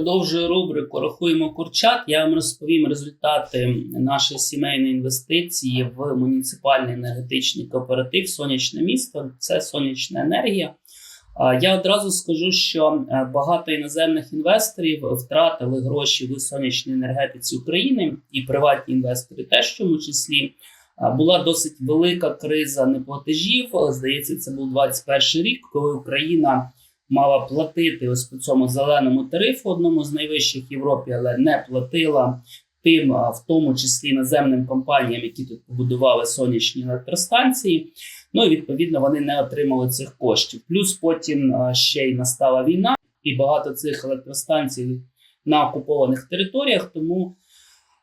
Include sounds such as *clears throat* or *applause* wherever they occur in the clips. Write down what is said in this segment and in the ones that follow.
Продовжую рубрику Рахуємо курчат. Я вам розповім результати нашої сімейної інвестиції в муніципальний енергетичний кооператив Сонячне місто. Це сонячна енергія. Я одразу скажу, що е, багато іноземних інвесторів втратили гроші в сонячній енергетиці України і приватні інвестори теж в тому числі. Була досить велика криза неплатежів. Здається, це був 21 рік, коли Україна мала платити ось по цьому зеленому тарифу, одному з найвищих в Європі, але не платила тим, в тому числі іноземним компаніям, які тут побудували сонячні електростанції. Ну і відповідно вони не отримали цих коштів. Плюс потім ще й настала війна, і багато цих електростанцій на окупованих територіях. Тому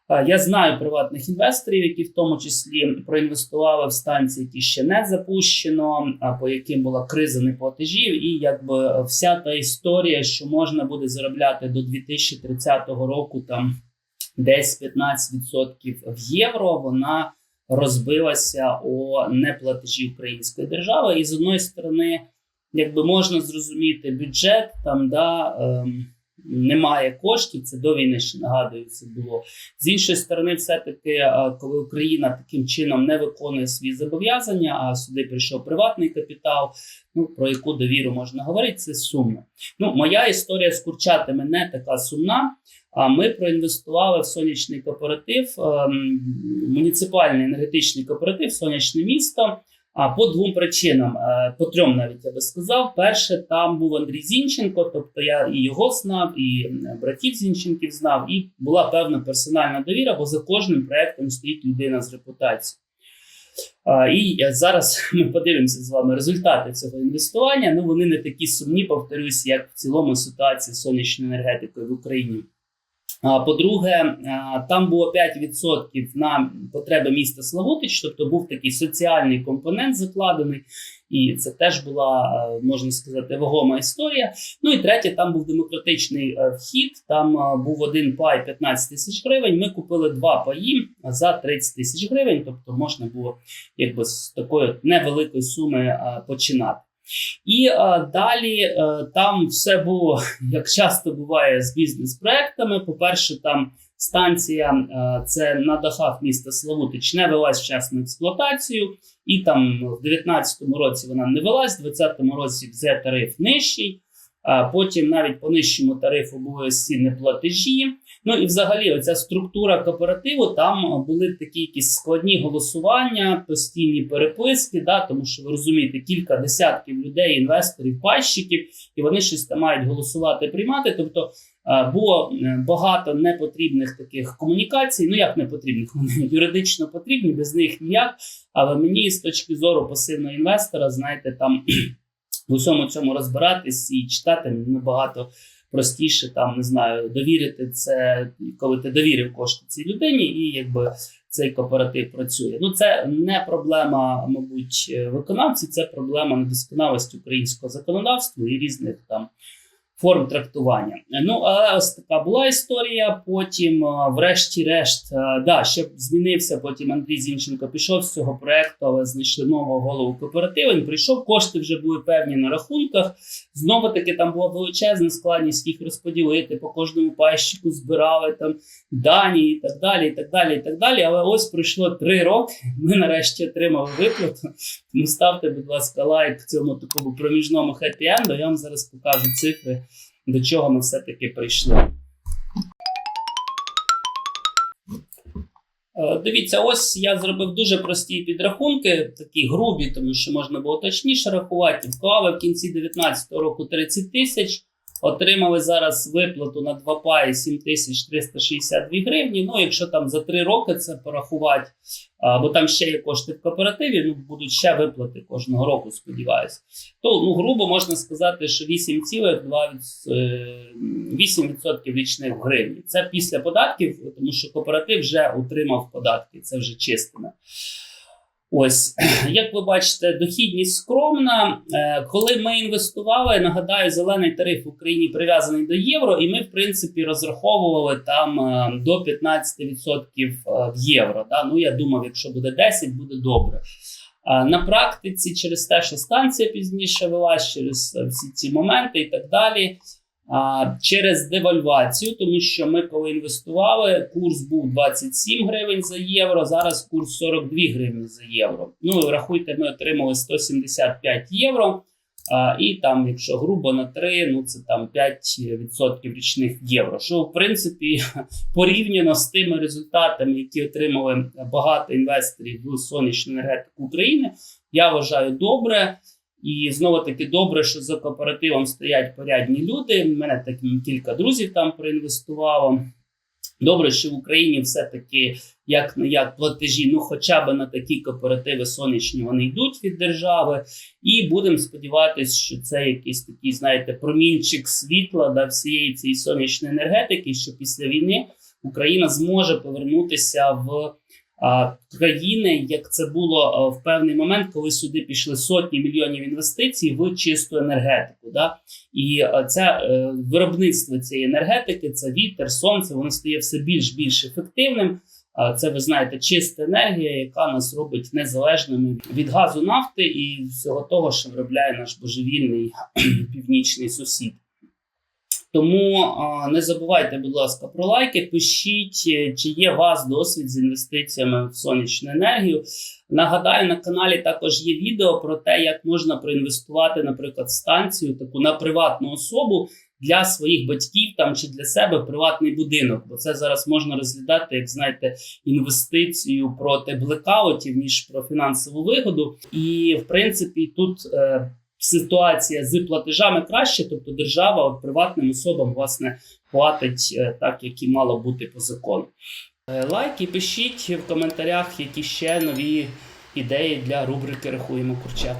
я знаю приватних інвесторів, які в тому числі проінвестували в станції, які ще не запущено, по яким була криза неплатежів, і якби вся та історія, що можна буде заробляти до 2030 року, там десь 15% в євро, вона розбилася о неплатежі української держави. І з одної сторони, якби можна зрозуміти бюджет, там да. Ем, немає коштів, це до війни ще нагадую, це було з іншої сторони, все-таки, е, коли Україна таким чином не виконує свої зобов'язання, а сюди прийшов приватний капітал. Ну про яку довіру можна говорити, це сумно. Ну, моя історія з курчатами не така сумна. А ми проінвестували в сонячний кооператив, ем, муніципальний енергетичний кооператив, сонячне місто. А по двом причинам, е, по трьом навіть я би сказав. Перше, там був Андрій Зінченко, тобто я і його знав, і е, братів Зінченків знав, і була певна персональна довіра, бо за кожним проектом стоїть людина з репутацією. І зараз *laughs* ми подивимося з вами результати цього інвестування. Ну вони не такі сумні, повторюсь, як в цілому ситуації з сонячною енергетикою в Україні. По-друге, там було 5% на потреби міста Славутич, тобто був такий соціальний компонент закладений, і це теж була, можна сказати, вагома історія. Ну і третє, там був демократичний е, вхід. Там був один пай 15 тисяч гривень. Ми купили два паї за 30 тисяч гривень, тобто можна було якби з такої невеликої суми починати. І а, далі а, там все було *laughs* як часто буває з бізнес-проектами. По-перше, там станція а, це на дахах міста Славутич не велась вчасно експлуатацію, і там в 2019 році вона не велась, в 2020 році вже тариф нижчий. Потім навіть по нижчому тарифу були ці неплатежі. Ну і взагалі, оця структура кооперативу, там були такі якісь складні голосування, постійні переписки, да, тому що ви розумієте, кілька десятків людей, інвесторів, пайщиків, і вони щось там мають голосувати, приймати. Тобто було е, багато непотрібних таких комунікацій. Ну як непотрібних, вони *laughs* юридично потрібні, без них ніяк. Але мені з точки зору пасивного інвестора, знаєте, там в усьому цьому розбиратись і читати набагато простіше там не знаю, довірити це, коли ти довірив кошти цій людині, і якби цей кооператив працює. Ну це не проблема, мабуть, виконавців, це проблема недосконалості українського законодавства і різних там. Форм трактування. Ну, але ось така була історія. Потім, врешті-решт, да, ще змінився. Потім Андрій Зінченко пішов з цього проекту, але знайшли нового голову кооперативу. Він прийшов, кошти вже були певні на рахунках. Знову таки, там була величезна складність їх розподілити по кожному пайщику, збирали там дані і так далі. і так далі, і так далі. Але ось пройшло три роки. *laughs* Ми нарешті отримали виплату. Тому ставте, будь ласка, лайк цьому такому проміжному хеппі-енду. Я вам зараз покажу цифри до чого ми все-таки прийшли. Е, дивіться, ось я зробив дуже прості підрахунки, такі грубі, тому що можна було точніше рахувати. Вклали в кінці 2019 року 30 тисяч. Отримали зараз виплату на 2 паї 7362 гривні. Ну, якщо там за 3 роки це порахувати, бо там ще є кошти в кооперативі, ну будуть ще виплати кожного року, сподіваюся. То ну, грубо можна сказати, що 8,2% річних гривень. Це після податків, тому що кооператив вже отримав податки, це вже чистиме. Ось, *clears throat* як ви бачите, дохідність скромна. Е, коли ми інвестували, нагадаю, зелений тариф в Україні прив'язаний до євро, і ми, в принципі, розраховували там е, до 15% е, в євро. Ну, я думав, якщо буде 10, буде добре. На практиці, через те, що станція пізніше велась, через всі ці моменти і так далі. Через девальвацію, тому що ми, коли інвестували, курс був 27 гривень за євро. Зараз курс 42 гривні за євро. Ну рахуйте, ми отримали 175 євро. А, і там, якщо грубо на 3, ну це там 5% річних євро. Що в принципі *laughs* порівняно з тими результатами, які отримали багато інвесторів в сонячну енергетику України, я вважаю добре. І знову таки добре, що за кооперативом стоять порядні люди. У мене так кілька друзів там проінвестувало. Добре, що в Україні все-таки як не як платежі, ну хоча б на такі кооперативи сонячні вони йдуть від держави, і будемо сподіватися, що це якийсь такий, знаєте, промінчик світла да, всієї цієї сонячної енергетики, що після війни Україна зможе повернутися в країни, як це було в певний момент, коли сюди пішли сотні мільйонів інвестицій в чисту енергетику. Да? І це е, виробництво цієї енергетики, це вітер, сонце, воно стає все більш більш ефективним. Це ви знаєте, чиста енергія, яка нас робить незалежними від газу, нафти і всього того, що виробляє наш божевільний *clears throat* північний сусід. Тому не забувайте, будь ласка, про лайки. Пишіть, е, чи є у вас досвід з інвестиціями в сонячну енергію. Нагадаю, на каналі також є відео про те, як можна проінвестувати, наприклад, станцію таку на приватну особу для своїх батьків там чи для себе приватний будинок. Бо це зараз можна розглядати, як знаєте, інвестицію проти блекаутів, ніж про фінансову вигоду. І в принципі тут. Е, Ситуація з платежами краще, тобто держава от приватним особам власне платить е, так, як і мало бути по закону. Е, Лайки пишіть в коментарях, які ще нові ідеї для рубрики Рахуємо курчат.